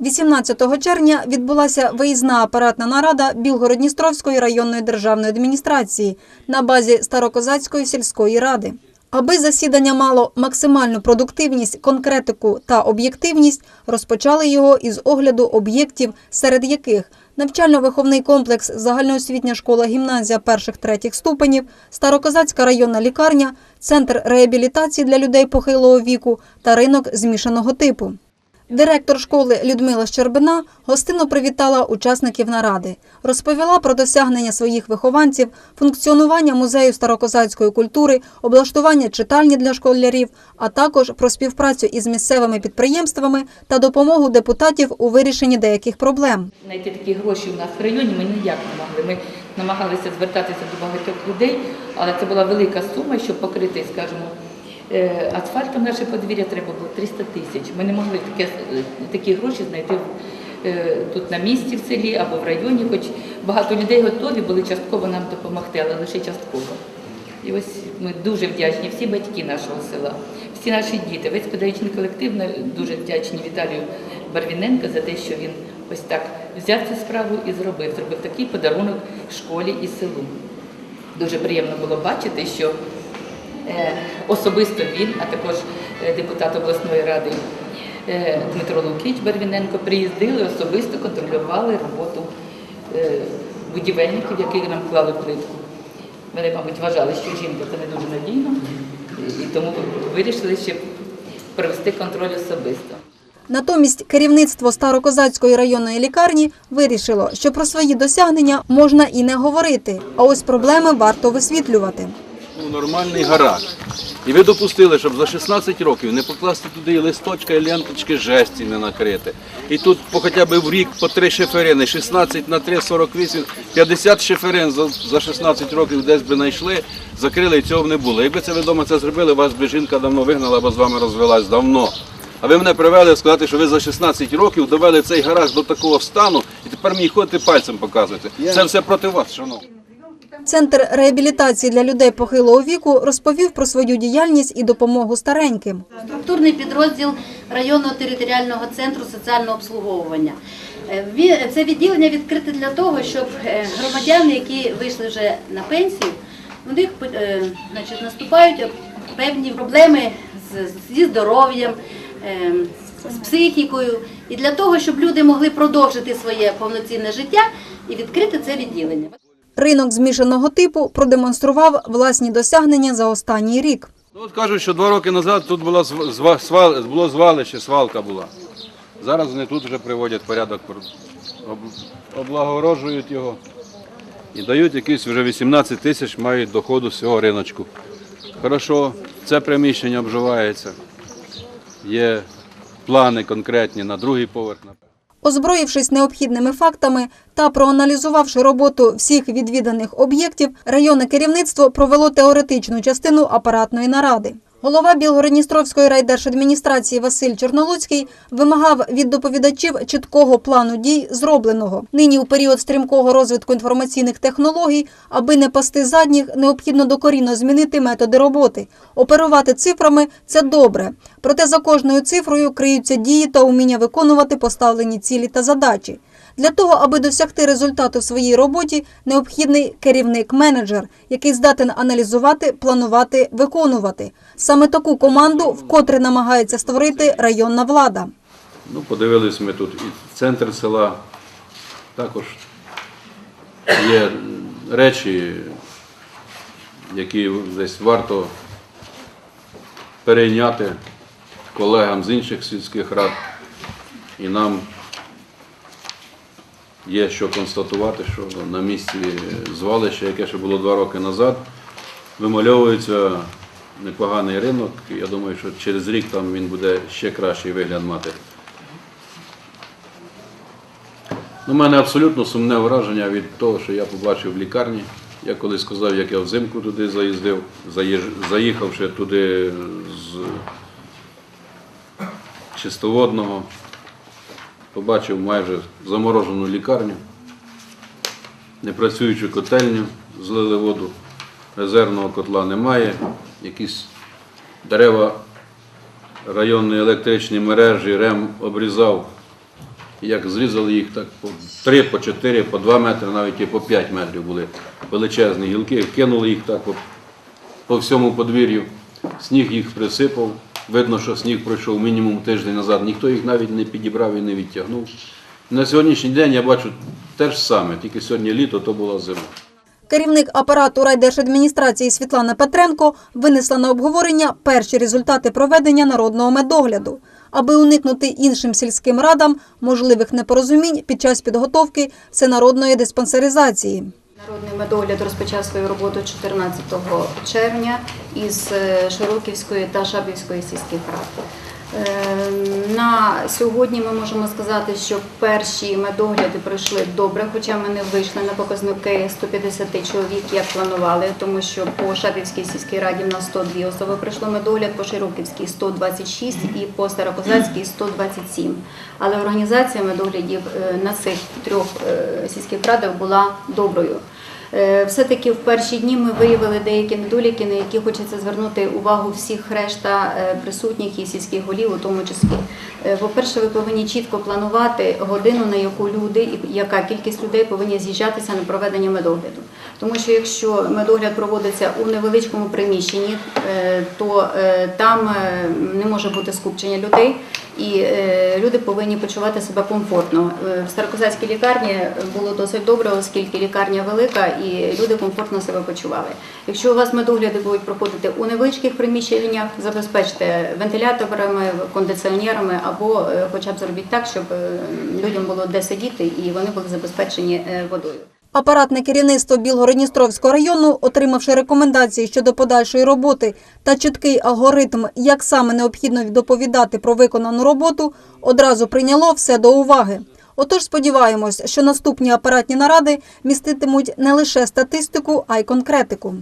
18 червня відбулася виїзна апаратна нарада Білгород-Дністровської районної державної адміністрації на базі Старокозацької сільської ради. Аби засідання мало максимальну продуктивність, конкретику та об'єктивність, розпочали його із огляду об'єктів, серед яких навчально-виховний комплекс загальноосвітня школа-гімназія перших-третіх ступенів, Старокозацька районна лікарня, центр реабілітації для людей похилого віку та ринок змішаного типу. Директор школи Людмила Щербина гостинно привітала учасників наради, розповіла про досягнення своїх вихованців, функціонування музею старокозацької культури, облаштування читальні для школярів, а також про співпрацю із місцевими підприємствами та допомогу депутатів у вирішенні деяких проблем. Знайти такі гроші у нас в районі ми ніяк не могли. Ми намагалися звертатися до багатьох людей, але це була велика сума, щоб покрити, скажімо, асфальтом наше подвір'я треба було 300 тисяч. Ми не могли таке, е, такі гроші знайти е, тут на місці в селі або в районі, хоч багато людей готові були частково нам допомогти, але лише частково. І ось ми дуже вдячні, всі батьки нашого села, всі наші діти, весь педагогічний колектив дуже вдячні Віталію Барвіненко за те, що він ось так взяв цю справу і зробив. Зробив такий подарунок школі і селу. Дуже приємно було бачити, що е, особисто він, а також е, депутат обласної ради е, Дмитро Лукіч Барвіненко приїздили, особисто контролювали роботу е, будівельників, які нам клали плитку. Вони, мабуть, вважали, що жінка це не дуже надійно, і тому вирішили ще провести контроль особисто. Натомість керівництво Старокозацької районної лікарні вирішило, що про свої досягнення можна і не говорити, а ось проблеми варто висвітлювати. Ну, нормальний гараж. І ви допустили, щоб за 16 років не покласти туди і листочка, і ленточки жесті не накрити. І тут по хоча б в рік по три шиферини, 16 на 3, 48, 50 шиферин за, за 16 років десь би знайшли, закрили і цього б не було. Якби це ви вдома це зробили, вас би жінка давно вигнала, або з вами розвелась давно. А ви мене привели сказати, що ви за 16 років довели цей гараж до такого стану, і тепер мені ходите пальцем показувати. Це все проти вас, шановні. Центр реабілітації для людей похилого віку розповів про свою діяльність і допомогу стареньким. Структурний підрозділ районного територіального центру соціального обслуговування. Е, Це відділення відкрите для того, щоб е, громадяни, які вийшли вже на пенсію, у них е, значить, наступають певні проблеми зі здоров'ям, з психікою. І для того, щоб люди могли продовжити своє повноцінне життя і відкрити це відділення. Ринок змішаного типу продемонстрував власні досягнення за останній рік. Ну, от кажуть, що два роки назад тут була було звалище, свалка була. Зараз вони тут вже приводять порядок, об- облагорожують його і дають якісь вже 18 тисяч мають доходу з цього риночку. Хорошо, це приміщення обживається. Є плани конкретні на другий поверх. Озброївшись необхідними фактами та проаналізувавши роботу всіх відвіданих об'єктів, районне керівництво провело теоретичну частину апаратної наради. Голова Білгородністровської райдержадміністрації Василь Чорнолуцький вимагав від доповідачів чіткого плану дій зробленого. Нині у період стрімкого розвитку інформаційних технологій, аби не пасти задніх, необхідно докорінно змінити методи роботи. Оперувати цифрами це добре. Проте за кожною цифрою криються дії та уміння виконувати поставлені цілі та задачі. Для того, аби досягти результату в своїй роботі, необхідний керівник-менеджер, який здатен аналізувати, планувати, виконувати. Саме таку команду вкотре намагається створити районна влада. Ну, подивились ми тут і центр села. Також є речі, які десь варто перейняти колегам з інших сільських рад. І нам є що констатувати, що на місці звалища, яке ще було два роки назад, вимальовується непоганий ринок. Я думаю, що через рік там він буде ще кращий вигляд мати. У мене абсолютно сумне враження від того, що я побачив в лікарні. Я колись сказав, як я взимку туди заїздив, заїхавши туди з чистоводного, побачив майже заморожену лікарню, непрацюючу котельню, злили воду, резервного котла немає, якісь дерева районної електричної мережі РЕМ обрізав як зрізали їх так по 3, по 4, по 2 метри, навіть і по 5 метрів були величезні гілки, кинули їх так по, по всьому подвір'ю. Сніг їх присипав. Видно, що сніг пройшов мінімум тиждень назад. Ніхто їх навіть не підібрав і не відтягнув. На сьогоднішній день я бачу те ж саме, тільки сьогодні літо, то була зима. Керівник апарату райдержадміністрації Світлана Петренко винесла на обговорення перші результати проведення народного медогляду, аби уникнути іншим сільським радам можливих непорозумінь під час підготовки всенародної диспансеризації. Народний медогляд розпочав свою роботу 14 червня із е, Широківської та Шабівської сільських рад. Е, На сьогодні ми можемо сказати, що перші медогляди пройшли добре, хоча ми не вийшли на показники 150 чоловік, як планували, тому що по Шабівській сільській раді в нас 102 особи пройшло медогляд, по Широківській 126 і по Старокозацькій 127. Але організація медоглядів е, на цих трьох сільських радах була доброю. Е, Все-таки в перші дні ми виявили деякі недоліки, на які хочеться звернути увагу всіх решта е, присутніх і сільських голів, у тому числі. Е, По-перше, ви повинні чітко планувати годину, на яку люди і яка кількість людей повинні з'їжджатися на проведення медогляду. Тому що якщо медогляд проводиться у невеличкому приміщенні, то там не може бути скупчення людей, і е, люди повинні почувати себе комфортно. Е, В Старокозацькій лікарні було досить добре, оскільки лікарня велика і люди комфортно себе почували. Якщо у вас медогляди будуть проходити у невеличких приміщеннях, забезпечте вентиляторами, кондиціонерами або е, хоча б зробіть так, щоб людям було де сидіти і вони були забезпечені водою. Апаратне керівництво Білгородністровського району, отримавши рекомендації щодо подальшої роботи та чіткий алгоритм, як саме необхідно доповідати про виконану роботу, одразу прийняло все до уваги. Отож, сподіваємось, що наступні апаратні наради міститимуть не лише статистику, а й конкретику.